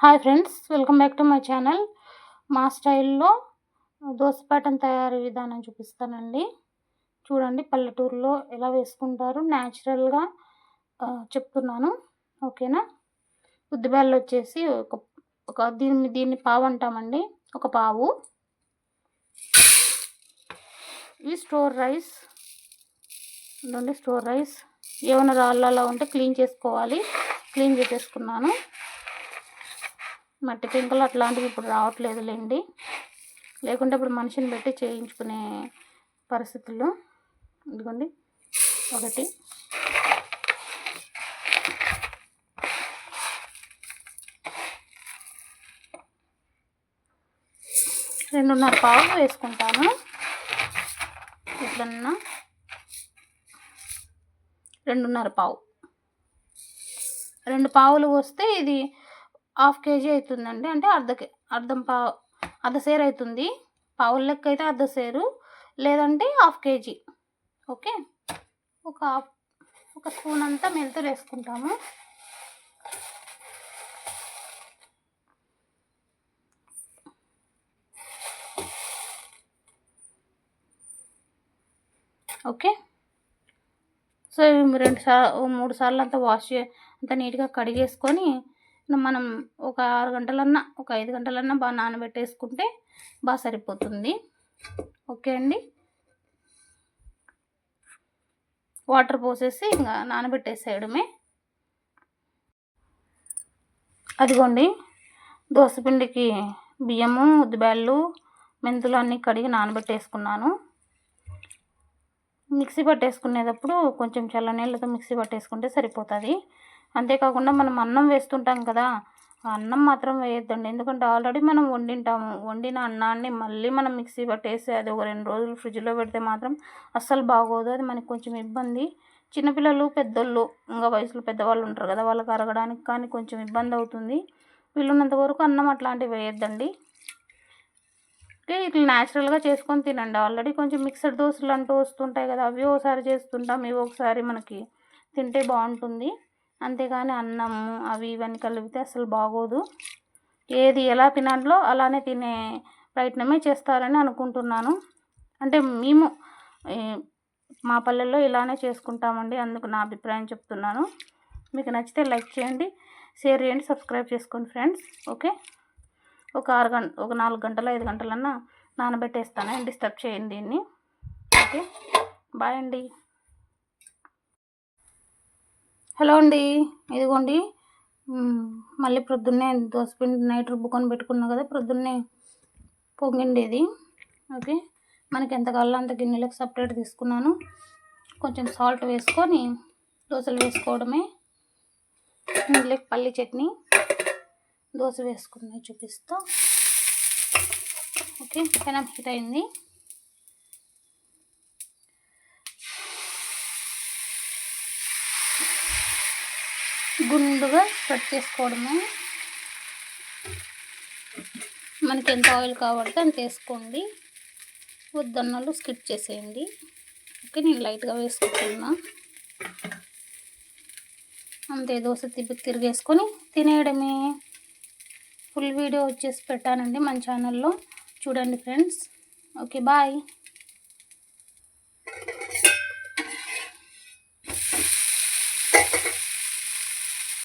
Hi friends welcome back to my channel మా స్టైల్లో దోసపాటం తయారీ విధానం చూపిస్తానండి. చూడండి పల్లెటూరులో ఎలా వేసుకుంటారు. న్యాచురల్గా చెప్తున్నాను. ఓకేనా? ఉద్దిబ్యాళ్ళు వచ్చేసి ఒక ఒక దీన్ని దీన్ని పావు అంటామండి. ఒక పావు. ఇది స్టోర్ రైస్ ఇదండి స్టోర్ రైస్. ఏమైనా రాళ్ళలా ఉంటే క్లీన్ చేసుకోవాలి. క్లీన్ చేసేసుకున్నాను. మట్టి పెంకులు అట్లాంటివి ఇప్పుడు రావట్లేదులేండి. లేకుంటే ఇప్పుడు మనిషిని పెట్టి చేయించుకునే పరిస్థితుల్లో ఇదిగోండి ఒకటి. రెండున్నర పావులు వేసుకుంటాను. ఎట్లన్నా రెండున్నర పావు. రెండు పావులు వస్తే ఇది హాఫ్ కేజీ అవుతుందండి. అంటే అర్ధ అర్ధం పా అర్ధ సేరు అవుతుంది. పావుల లెక్క అయితే అర్ధ సేరు. లేదంటే హాఫ్ కేజీ. ఓకే? ఒక ఒక స్పూన్ అంతా మెంతులు వేసుకుంటాము. ఓకే? సో రెండు సార్లు మూడు సార్లు అంతా వాష్ అంతా నీట్గా కడిగేసుకొని మనం ఒక ఆరు గంటలన్నా ఒక ఐదు గంటలన్నా బాగా నానబెట్టేసుకుంటే బాగా సరిపోతుంది. ఓకే అండి? వాటర్ పోసేసి ఇంకా నానబెట్టేసేయడమే. అదిగోండి దోసపిండికి బియ్యము ఉద్దిబ్యాళ్ళు మెంతులు అన్నీ కడిగి నానబెట్టేసుకున్నాను. మిక్సీ పట్టేసుకునేటప్పుడు కొంచెం చల్ల నీళ్ళతో మిక్సీ పట్టేసుకుంటే సరిపోతుంది. అంతేకాకుండా మనం అన్నం వేస్తుంటాం కదా అన్నం మాత్రం వేయొద్దండి. ఎందుకంటే ఆల్రెడీ మనం వండింటాము వండిన అన్నాన్ని మళ్ళీ మనం మిక్సీ పట్టేసి అది ఒక రెండు రోజులు ఫ్రిడ్జ్లో పెడితే మాత్రం అస్సలు బాగోదు. అది మనకి కొంచెం ఇబ్బంది. చిన్నపిల్లలు పెద్దోళ్ళు ఇంకా వయసులో పెద్దవాళ్ళు ఉంటారు కదా వాళ్ళకి అరగడానికి కానీ కొంచెం ఇబ్బంది అవుతుంది. వీళ్ళున్నంత వరకు అన్నం అట్లాంటివి వేయొద్దండి. ఇట్లా న్యాచురల్గా చేసుకొని తినండి. ఆల్రెడీ కొంచెం మిక్సర్ దోశలు అంటూ వస్తుంటాయి కదా అవి ఒకసారి చేస్తుంటాం. ఇవి ఒకసారి మనకి తింటే బాగుంటుంది. అంతేగాని అన్నము అవి ఇవన్నీ కలిపితే అసలు బాగోదు. ఏది ఎలా తినాలో అలానే తినే ప్రయత్నమే చేస్తారని అనుకుంటున్నాను. అంటే మేము మా పల్లెల్లో ఇలానే చేసుకుంటామండి అందుకు నా అభిప్రాయం చెప్తున్నాను. మీకు నచ్చితే లైక్ చేయండి షేర్ చేయండి సబ్స్క్రైబ్ చేసుకోండి ఫ్రెండ్స్ ఓకే? ఒక ఆరు గంట ఒక నాలుగు గంటలు ఐదు గంటలన్నా నానబెట్టేస్తాను డిస్టర్బ్ చేయండి దీన్ని ఓకే? బాయ్ అండి. హలో అండి. ఇదిగోండి. మళ్ళీ ప్రొద్దున్నే దోసపిండి నైట్ రుబ్బుకొని పెట్టుకున్నా కదా ప్రొద్దున్నే పొంగిండి ఇది ఓకే. మనకి ఎంత కావాలో అంత గిన్నెలకు సపరేట్ తీసుకున్నాను. కొంచెం సాల్ట్ వేసుకొని దోశలు వేసుకోవడమే. ఇందులోకి పల్లి చట్నీ. దోశ వేసుకుని చూపిస్తా. ఓకే. పెనం హీట్ అయింది. గుండుగా కట్ చేసుకోవడము. మనకి ఎంత ఆయిల్ కావాలంటే అంత వేసుకోండి. వద్దన్నలు స్కిప్ చేసేయండి. ఓకే నేను లైట్గా వేసుకుంటున్నా. అంతే దోశ తిప్పి తిరిగేసుకొని తినేయడమే. ఫుల్ వీడియో వచ్చేసి పెట్టానండి మన ఛానల్లో. చూడండి ఫ్రెండ్స్. Okay bye.